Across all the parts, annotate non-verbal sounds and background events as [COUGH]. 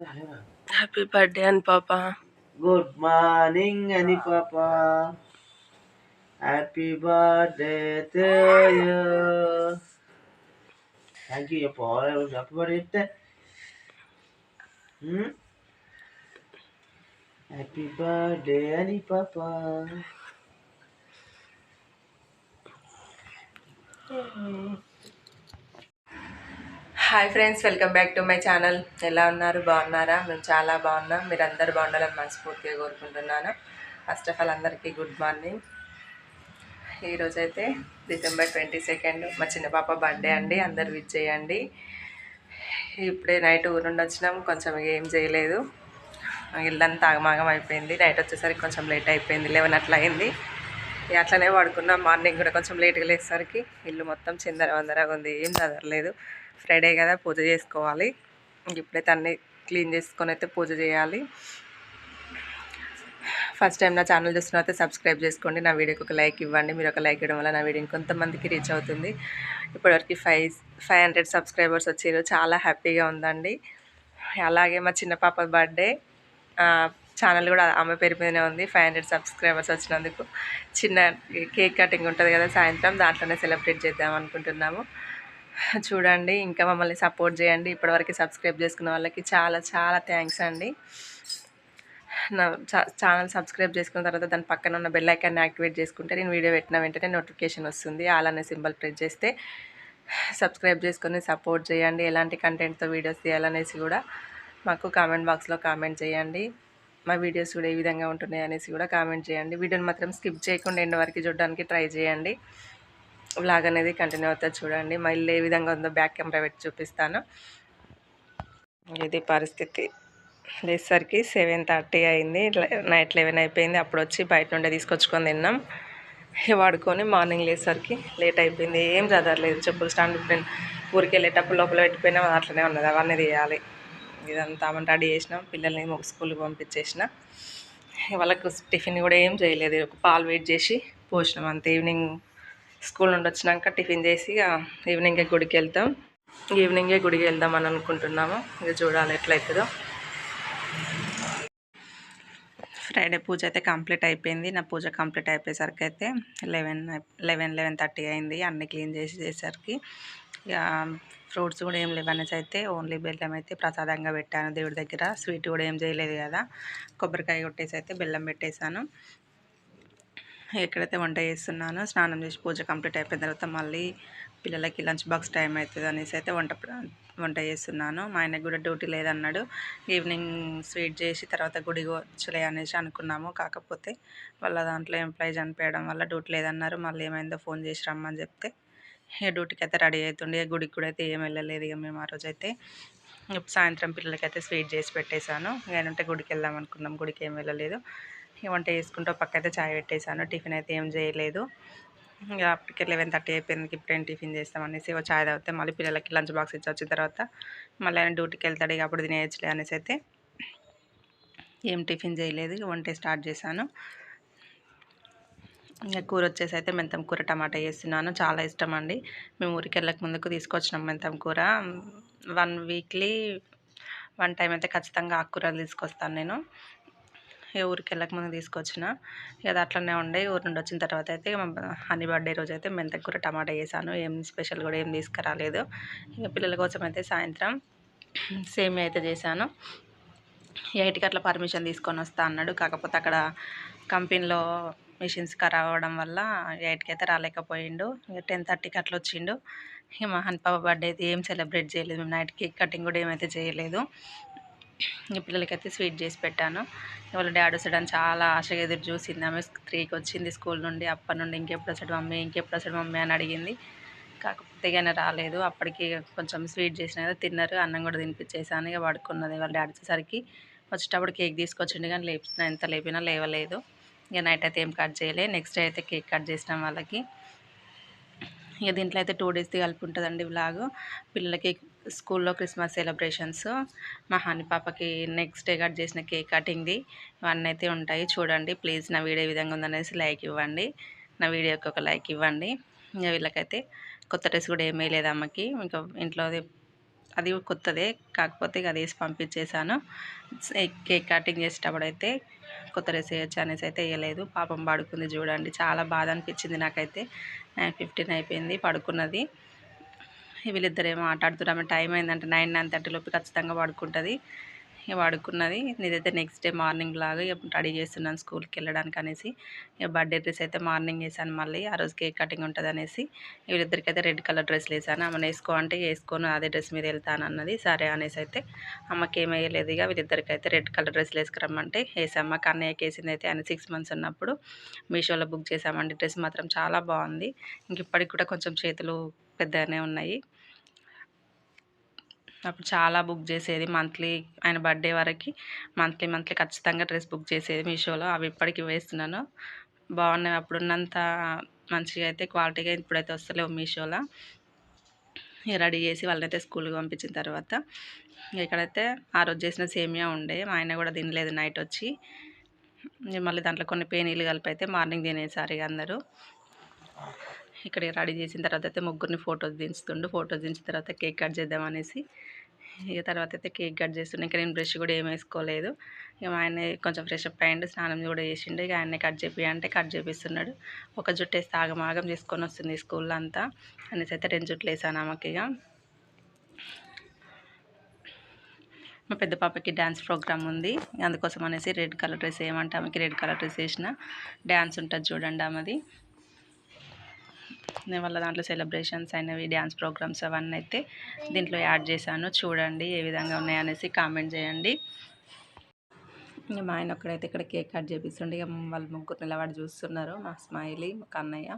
Happy birthday అని పాప good morning అని పాప happy birthday to you thank you చెప్పు హ్యాపీ బర్త్డే చెప్తే హ్యాపీ బర్త్డే అని పాప hi friends welcome back to my channel. ఎలా ఉన్నారు? బాగున్నారా? మేము చాలా బాగున్నాం. మీరు అందరు బాగుండాలని మనస్ఫూర్తిగా కోరుకుంటున్నాను. ఫస్ట్ ఆఫ్ ఆల్ అందరికీ గుడ్ మార్నింగ్ ఈరోజైతే డిసెంబర్ ట్వంటీ సెకండ్ మా చిన్న పాప బర్త్డే అండి. అందరు విచ్ చేయండి. ఇప్పుడే నైట్ ఊరు నుండి వచ్చినాం. కొంచెం ఏం చేయలేదు. ఇల్లంతా ఆగమాగం అయిపోయింది. నైట్ వచ్చేసరికి కొంచెం లేట్ అయిపోయింది. లెవెన్ అట్లా అయింది అట్లనే పడుకున్నాం. మార్నింగ్ కూడా కొంచెం లేట్గా లేసేసరికి ఇల్లు మొత్తం చిందర వందరగా ఉంది. ఏం చదవలేదు ఫ్రైడే కదా పూజ చేసుకోవాలి. ఇప్పుడైతే అన్నీ క్లీన్ చేసుకొని అయితే పూజ చేయాలి. ఫస్ట్ టైం నా ఛానల్ చూస్తున్న అయితే సబ్స్క్రైబ్ చేసుకోండి. నా వీడియోకి ఒక లైక్ ఇవ్వండి. మీరు ఒక లైక్ ఇవ్వడం వల్ల నా వీడియో ఇంకొంతమందికి రీచ్ అవుతుంది. ఇప్పటివరకు ఫైవ్ ఫైవ్ హండ్రెడ్ సబ్స్క్రైబర్స్ వచ్చారు. చాలా హ్యాపీగా ఉందండి. అలాగే మా చిన్న పాప బర్త్డే ఛానల్ కూడా ఆమె పేరు మీదనే ఉంది. ఫైవ్ హండ్రెడ్ సబ్స్క్రైబర్స్ వచ్చినందుకు చిన్న కేక్ కటింగ్ ఉంటుంది కదా సాయంత్రం దాంట్లోనే సెలబ్రేట్ చేద్దాం అనుకుంటున్నాము. చూడండి ఇంకా మమ్మల్ని సపోర్ట్ చేయండి. ఇప్పటివరకు సబ్స్క్రైబ్ చేసుకున్న వాళ్ళకి చాలా చాలా థ్యాంక్స్ అండి. నా ఛానల్ సబ్స్క్రైబ్ చేసుకున్న తర్వాత దాని పక్కన ఉన్న బెల్ ఐకాన్ని యాక్టివేట్ చేసుకుంటే నేను వీడియో పెట్టిన వెంటనే నోటిఫికేషన్ వస్తుంది. అలానే సింబల్ ప్రెస్ చేస్తే సబ్స్క్రైబ్ చేసుకొని సపోర్ట్ చేయండి. ఎలాంటి కంటెంట్తో వీడియోస్ తీయాలనేసి కూడా మాకు కామెంట్ బాక్స్లో కామెంట్ చేయండి. మా వీడియోస్ కూడా ఏ విధంగా ఉంటున్నాయి అనేసి కూడా కామెంట్ చేయండి. వీడియోని మాత్రం స్కిప్ చేయకుండా ఎండ్ వరకు చూడడానికి ట్రై చేయండి. వ్లాగ్ అనేది కంటిన్యూ అవుతుంది చూడండి. మళ్ళీ ఏ విధంగా ఉందో బ్యాక్ కెమెరా పెట్టి చూపిస్తాను. ఇది పరిస్థితి. లేసరికి సెవెన్ థర్టీ అయింది. నైట్ లెవెన్ అయిపోయింది. అప్పుడు వచ్చి బయట నుండి తీసుకొచ్చుకొని తిన్నాం. వాడుకొని మార్నింగ్ లేసరికి లేట్ అయిపోయింది. ఏం చదవలేదు చెప్పులు స్టాండ్ ఊరికి వెళ్ళేటప్పుడు లోపల పెట్టిపోయినా అట్లనే ఉన్నది. అవన్నీ తీయాలి. ఇదంతా రెడీ చేసినాం పిల్లల్ని స్కూల్కి పంపించేసిన. వాళ్ళకు టిఫిన్ కూడా ఏం చేయలేదు. ఒక పాలు వెయిట్ చేసి పోసినాం అంతే. ఈవినింగ్ స్కూల్ నుండి వచ్చినాక టిఫిన్ చేసి ఈవినింగే గుడికి వెళ్తాం. ఈవినింగే గుడికి వెళ్దాం అని అనుకుంటున్నాము. ఇక చూడాలి ఎట్లయితుందో. ఫ్రైడే పూజ అయితే కంప్లీట్ అయిపోయింది. నా పూజ కంప్లీట్ అయిపోయేసరికి అయితే లెవెన్ లెవెన్ లెవెన్ థర్టీ అయింది. అన్నీ క్లీన్ చేసి చేసేసరికి ఇక ఫ్రూట్స్ కూడా ఏం లేవనేసి అయితే ఓన్లీ బెల్లం అయితే ప్రసాదంగా పెట్టాను. దేవుడి దగ్గర స్వీట్ కూడా ఏం చేయలేదు కదా. కొబ్బరికాయ కొట్టేసి అయితే బెల్లం పెట్టేశాను. ఎక్కడైతే వంట చేస్తున్నానో స్నానం చేసి పూజ కంప్లీట్ అయిపోయిన తర్వాత మళ్ళీ పిల్లలకి లంచ్ బాక్స్ టైం అవుతుంది అనేసి అయితే వంట వంట చేస్తున్నాను. మా ఆయనకు కూడా డ్యూటీ లేదన్నాడు. ఈవినింగ్ స్వీట్ చేసి తర్వాత గుడికి వచ్చలే అనేసి అనుకున్నాము. కాకపోతే వాళ్ళ దాంట్లో ఎంప్లాయీ చనిపోయడం వల్ల డ్యూటీ లేదన్నారు. మళ్ళీ ఏమైందో ఫోన్ చేసి రమ్మని చెప్తే ఇక డ్యూటీకి అయితే రెడీ అవుతుండే గుడికి కూడా అయితే ఏం వెళ్ళలేదు. ఇక మేము ఆ రోజైతే సాయంత్రం పిల్లలకైతే స్వీట్ చేసి పెట్టేశాను. ఉంటే గుడికి వెళ్దాం అనుకున్నాం. గుడికి ఏం వెళ్ళలేదు. వంట చేసుకుంటూ పక్క అయితే చాయ్ పెట్టేశాను. టిఫిన్ అయితే ఏం చేయలేదు. ఇక అప్పటికి లెవెన్ థర్టీ అయిపోయింది. ఇప్పుడు టిఫిన్ చేస్తామనేసి ఒక చాయ్ తాగితే మళ్ళీ పిల్లలకి లంచ్ బాక్స్ ఇచ్చి వచ్చిన తర్వాత మళ్ళీ ఆయన డ్యూటీకి వెళ్తాడు. ఇక అప్పుడు తినేయచ్చులే అనేసి అయితే ఏం టిఫిన్ చేయలేదు. వంట స్టార్ట్ చేశాను. ఇంకా కూర వచ్చేసి అయితే మెంతం కూర టమాటా వేస్తున్నాను చాలా ఇష్టం అండి మేము ఊరికి వెళ్ళక ముందుకు తీసుకొచ్చినాం మెంతం కూర. వన్ వీక్లీ వన్ టైం అయితే ఖచ్చితంగా ఆకుకూరలు తీసుకొస్తాను నేను. ఊరికి వెళ్ళక ముందు తీసుకొచ్చిన. ఇక అట్లనే ఉండే. ఊరి నుండి వచ్చిన తర్వాత అయితే హనీ బర్త్డే రోజు అయితే మెంతకూర టమాటా వేసాను ఏం స్పెషల్ కూడా ఏం తీసుకురాలేదు. ఇక పిల్లల కోసం అయితే సాయంత్రం సేమ్ అయితే చేశాను. ఎయిట్కి అట్లా పర్మిషన్ తీసుకొని వస్తా అన్నాడు. కాకపోతే అక్కడ కంపెనీలో మిషన్స్ ఖరాబ్ అవ్వడం వల్ల ఎయిట్కి అయితే రాలేకపోయిండు. ఇక టెన్ థర్టీకి అట్లా వచ్చిండు. ఇక మా హన్పాప బర్త్డే అయితే ఏం సెలబ్రేట్ చేయలేదు. మేము నైట్ కేక్ కటింగ్ కూడా ఏమైతే చేయలేదు. ఈ పిల్లలకైతే స్వీట్ చేసి పెట్టాను. వాళ్ళ డాడీ వస్తాడని చాలా ఆశగా ఎదురు చూసింది. ఆమె త్రీకి వచ్చింది స్కూల్ నుండి. అప్పటి నుండి ఇంకెప్పుడు వస్తాడు మమ్మీ ఇంకెప్పుడు వస్తాడు మమ్మీ అని అడిగింది. కాకపోతే కానీ రాలేదు. అప్పటికి కొంచెం స్వీట్ చేసిన తిన్నారు. అన్నం కూడా తినిపించేసాను. ఇక పడుకున్నది. వాళ్ళ డాడీ వచ్చేసరికి వచ్చేటప్పుడు కేక్ తీసుకొచ్చిండు కానీ లేపిన ఎంత లేపినా లేవలేదు. ఇక నైట్ అయితే ఏం కట్ చేయలే. నెక్స్ట్ డే అయితే కేక్ కట్ చేసినాం వాళ్ళకి. ఇక దీంట్లో అయితే టూ డేస్ది కలిపి ఉంటుందండి బ్లాగ్ పిల్లలకి స్కూల్లో క్రిస్మస్ సెలబ్రేషన్స్ మా హాని పాపకి నెక్స్ట్ డే కట్ చేసిన కేక్ కటింగ్ది. ఇవన్నీ అయితే ఉంటాయి. చూడండి ప్లీజ్ నా వీడియో విధంగా ఉందనేసి లైక్ ఇవ్వండి. నా వీడియోకి ఒక లైక్ ఇవ్వండి. ఇంకా వీళ్ళకైతే కొత్త డ్రెస్ కూడా ఏమీ లేదు అమ్మకి. ఇంకా ఇంట్లో అది కొత్తదే. కాకపోతే ఇక అది వేసి పంపించేశాను. కేక్ కటింగ్ చేసేటప్పుడు అయితే కొత్త డ్రెస్ వేయచ్చు అనేసి అయితే వేయలేదు. పాపం పడుకుంది చూడండి. చాలా బాధ అనిపించింది నాకైతే. నైన్ ఫిఫ్టీన్ అయిపోయింది పడుకున్నది. వీళ్ళిద్దరేమో ఆట ఆమె టైం అయిందంటే నైన్ నైన్ థర్టీ లోపు ఖచ్చితంగా పడుకుంటుంది. ఇక పడుకున్నది. నేనైతే నెక్స్ట్ డే మార్నింగ్ లాగా రెడీ చేస్తున్నాను స్కూల్కి వెళ్ళడానికి అనేసి. ఇక బర్త్డే డ్రెస్ అయితే మార్నింగ్ వేసాను మళ్ళీ. ఆ రోజు కేక్ కటింగ్ ఉంటుంది అనేసి. వీళ్ళిద్దరికి అయితే రెడ్ కలర్ డ్రెస్లు వేసాను. అమ్మ వేసుకో అంటే వేసుకోను అదే డ్రెస్ మీద వెళ్తాను అన్నది. సరే అనేసి అయితే అమ్మకి ఏం వేయలేదు. ఇక వీళ్ళిద్దరికి అయితే రెడ్ కలర్ డ్రెస్లు వేసుకురమ్మంటే వేసామ్మ కన్నయ్యకి వేసింది అయితే ఆయన సిక్స్ మంత్స్ ఉన్నప్పుడు మీషోలో బుక్ చేసామండి. డ్రెస్ మాత్రం చాలా బాగుంది. ఇంక ఇప్పటికి కూడా కొంచెం చేతులు పెద్దగానే ఉన్నాయి. అప్పుడు చాలా బుక్ చేసేది. మంత్లీ ఆయన బర్త్డే వరకు మంత్లీ మంత్లీ ఖచ్చితంగా డ్రెస్ బుక్ చేసేది మీషోలో. అవి ఇప్పటికి వేస్తున్నాను. బాగున్నాయి. అప్పుడు ఉన్నంత మంచిగా అయితే క్వాలిటీగా ఇప్పుడైతే వస్తలేవు మీషోలో. ఇక రెడీ చేసి వాళ్ళనైతే స్కూల్కి పంపించిన తర్వాత ఇక్కడైతే ఆ రోజు చేసిన సేమియా ఉండే. మా ఆయన కూడా తినలేదు నైట్ వచ్చి. మళ్ళీ దాంట్లో కొన్ని పేనీలు కలిపి అయితే మార్నింగ్ తినేసారు ఇక అందరూ. ఇక్కడ రెడీ చేసిన తర్వాత అయితే ముగ్గురిని ఫొటోస్ దించుతుండు. ఫొటోస్ దించిన తర్వాత కేక్ కట్ చేద్దామనేసి ఇక తర్వాత అయితే కేక్ కట్ చేస్తుండే. ఇంకా నేను బ్రష్ కూడా ఏం వేసుకోలేదు. ఇక మా ఆయన కొంచెం ఫ్రెష్ అప్ అయ్యిండు స్నానం కూడా చేసిండు. ఇక ఆయన్ని కట్ చేపి అంటే కట్ చేపిస్తున్నాడు. ఒక జుట్టు వేస్తే ఆగమాగం చేసుకొని వస్తుంది స్కూల్లో అంతా. అనేసి అయితే రెండు జుట్లు వేసాను ఆమెకి ఇక. మా పెద్ద పాపకి డ్యాన్స్ ప్రోగ్రామ్ ఉంది. అందుకోసం అనేసి రెడ్ కలర్ డ్రెస్ వేయమంటే ఆమెకి రెడ్ కలర్ డ్రెస్ వేసిన. డ్యాన్స్ ఉంటుంది చూడండి ఆమెది. వాళ్ళ దాంట్లో సెలబ్రేషన్స్ అయినవి డ్యాన్స్ ప్రోగ్రామ్స్ అవన్నీ అయితే దీంట్లో యాడ్ చేశాను. చూడండి ఏ విధంగా ఉన్నాయనేసి కామెంట్ చేయండి. ఇంకా మా ఆయన ఒక్కడైతే ఇక్కడ కేక్ కట్ చేపిస్తుండే. ఇక వాళ్ళు ముగ్గురు నిలబడి చూస్తున్నారు. మా స్మైలీ మా కన్నయ్య.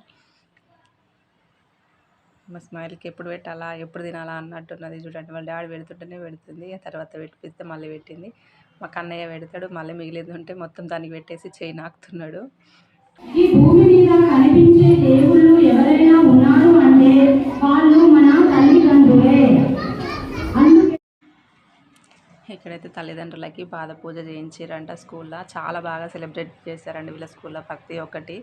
మా స్మైల్కి ఎప్పుడు పెట్టాలా ఎప్పుడు తినాలా అన్నట్టున్నది చూడండి. వాళ్ళ డాడీ పెడుతుంటేనే పెడుతుంది. ఆ తర్వాత పెట్టిపిస్తే మళ్ళీ పెట్టింది. మా కన్నయ్య పెడతాడు. మళ్ళీ మిగిలింది ఉంటే మొత్తం దానికి పెట్టేసి చేయి నాకుతున్నాడు. ఈ భూమి మీద కనిపించే దేవుళ్ళు ఎవరైనా అంటే వాళ్ళు మన తల్లిదండ్రులే. ఇక్కడైతే తల్లిదండ్రులకి పాద పూజ చేయించారంట స్కూల్లో. చాలా బాగా సెలబ్రేట్ చేశారండి వీళ్ళ స్కూల్లో. ప్రతి ఒక్కటి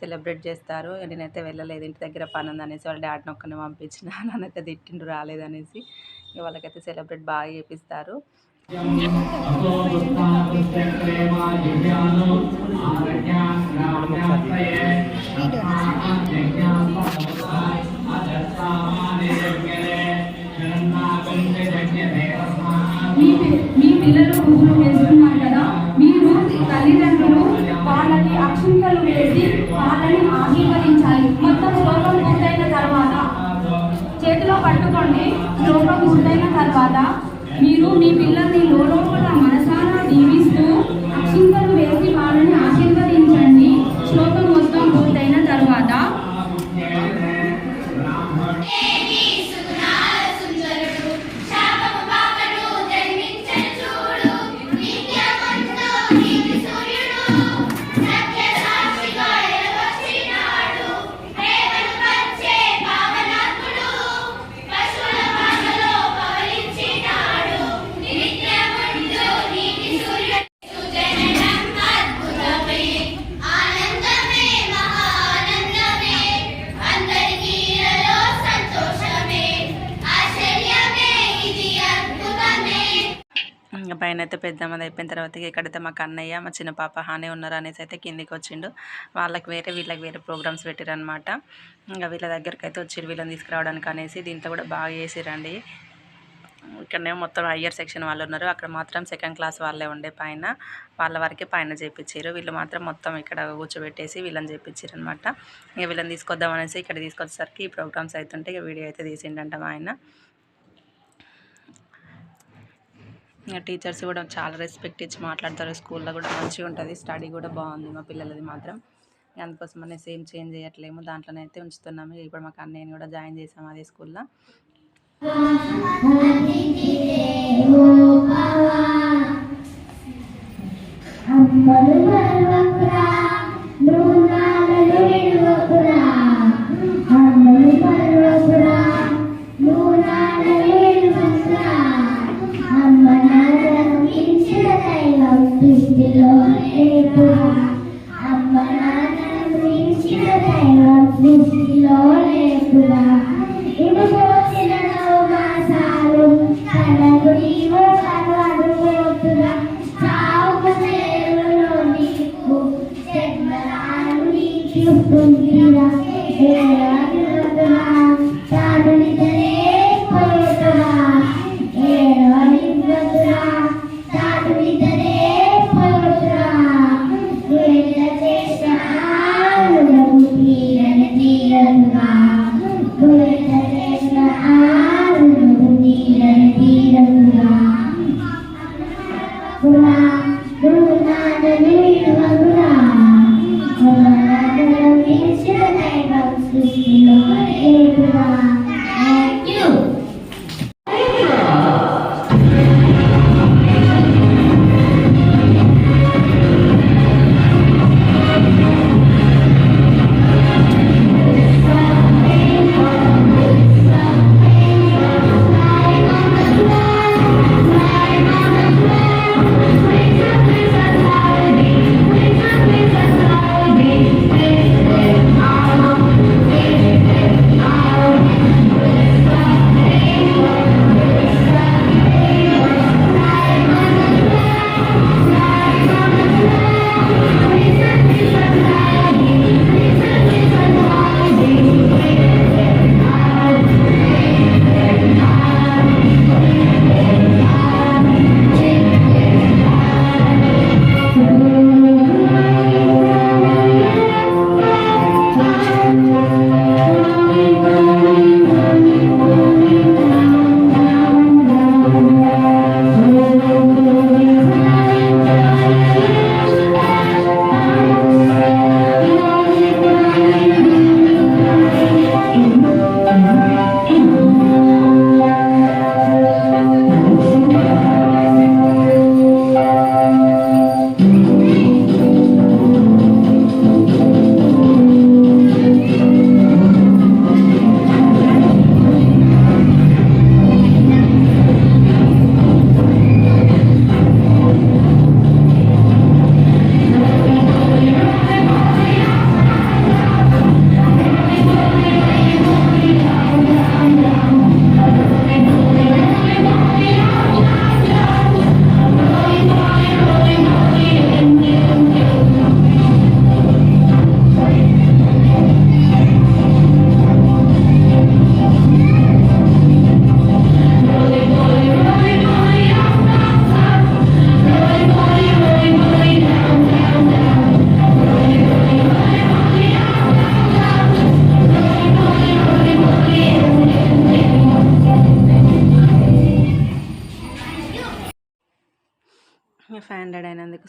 సెలబ్రేట్ చేస్తారు. నేనైతే వెళ్ళలేదు. ఇంటి దగ్గర పని ఉంది అనేసి వాళ్ళ డాడీని ఒక్కరిని పంపించిన. [LAUGHS] నన్నైతే తిట్టిండు రాలేదనేసి ఇక వాళ్ళకైతే సెలబ్రేట్ బాగా చేపిస్తారు. మీ పిల్లలు పువ్వులు వేస్తున్నారు కదా. మీరు తల్లిదండ్రులు వాళ్ళకి అక్షింతలు వేసి వాళ్ళని ఆశీర్వదించాలి. మొత్తం శ్లోకం పూర్తయిన తర్వాత చేతిలో పట్టుకోండి. శ్లోకం పూర్తయిన తర్వాత మీరు మీ పిల్లల్ని లోపల ఆయన అయితే పెద్దమ్మది అయిపోయిన తర్వాత ఎక్కడైతే ఇక్కడైతే మా కన్నయ్య మా చిన్న పాప హానే ఉన్నారు అనేసి అయితే కిందికి వచ్చిండు. వాళ్ళకి వేరే వీళ్ళకి వేరే ప్రోగ్రామ్స్ పెట్టారనమాట ఇంకా వీళ్ళ దగ్గరికి అయితే వచ్చి వీళ్ళని తీసుకురావడానికి అనేసి దీంట్లో కూడా బాగా చేసిరండి. ఇక్కడనే మొత్తం హయ్యర్ సెక్షన్ వాళ్ళు ఉన్నారు. అక్కడ మాత్రం సెకండ్ క్లాస్ వాళ్ళే ఉండే పైన. వాళ్ళ వరకే పైన చేయించారు వీళ్ళు మాత్రం మొత్తం ఇక్కడ కూర్చోబెట్టేసి వీళ్ళని చేయించారు అనమాట ఇక వీళ్ళని తీసుకొద్దాం అనేసి ఇక్కడ తీసుకొచ్చేసరికి ఈ ప్రోగ్రామ్స్ అవుతుంటే ఇక వీడియో అయితే తీసిండంట మా ఆయన ఇంకా టీచర్స్ కూడా చాలా రెస్పెక్ట్ ఇచ్చి మాట్లాడతారు. స్కూల్లో కూడా మంచిగా ఉంటుంది. స్టడీ కూడా బాగుంది మా పిల్లలది మాత్రం. అందుకోసం అనేసి ఏం చేంజ్ చేయట్లేము. దాంట్లోనే అయితే ఉంచుతున్నాము. ఇప్పుడు మాకు అన్నయ్యని కూడా జాయిన్ చేసాము అదే స్కూల్లో. అమ్మలు దృష్టిలో లేకురా అమ్మ నాన్నను మించిన దైవం దృష్టిలో లేకురా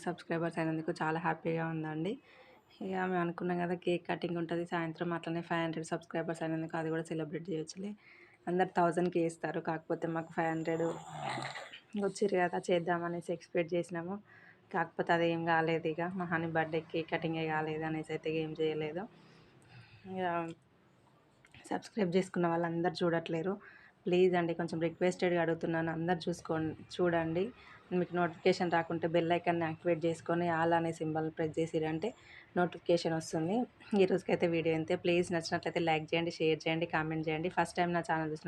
సబ్స్క్రైబర్స్ అయినందుకు చాలా హ్యాపీగా ఉందండి. ఇక మేము అనుకున్నాం కదా కేక్ కటింగ్ ఉంటుంది సాయంత్రం అట్లనే ఫైవ్ హండ్రెడ్ సబ్స్క్రైబర్స్ అయినందుకు అది కూడా సెలబ్రేట్ చేయొచ్చులే. అందరు థౌజండ్కి వేస్తారు కాకపోతే మాకు ఫైవ్ హండ్రెడ్ వచ్చిర్రు కదా చేద్దామనేసి ఎక్స్పెక్ట్ చేసినాము. కాకపోతే అది ఏం కాలేదు ఇక మా హనీ బర్త్డే కేక్ కటింగే కాలేదు అనేసి అయితే ఏం చేయలేదు. ఇక సబ్స్క్రైబ్ చేసుకున్న వాళ్ళందరూ చూడట్లేరు. ప్లీజ్ అండి కొంచెం రిక్వెస్టెడ్గా అడుగుతున్నాను అందరు చూసుకోండి చూడండి. మీకు నోటిఫికేషన్ రాకుంటే బెల్ ఐకాన్ని యాక్టివేట్ చేసుకొని ఆల్ అనే సింబల్ ప్రెస్ చేసిరంటే నోటిఫికేషన్ వస్తుంది. ఈ రోజుకైతే వీడియో అంతే ప్లీజ్ నచ్చినట్లయితే లైక్ చేయండి షేర్ చేయండి కామెంట్ చేయండి. ఫస్ట్ టైం నా ఛానల్ చూసిన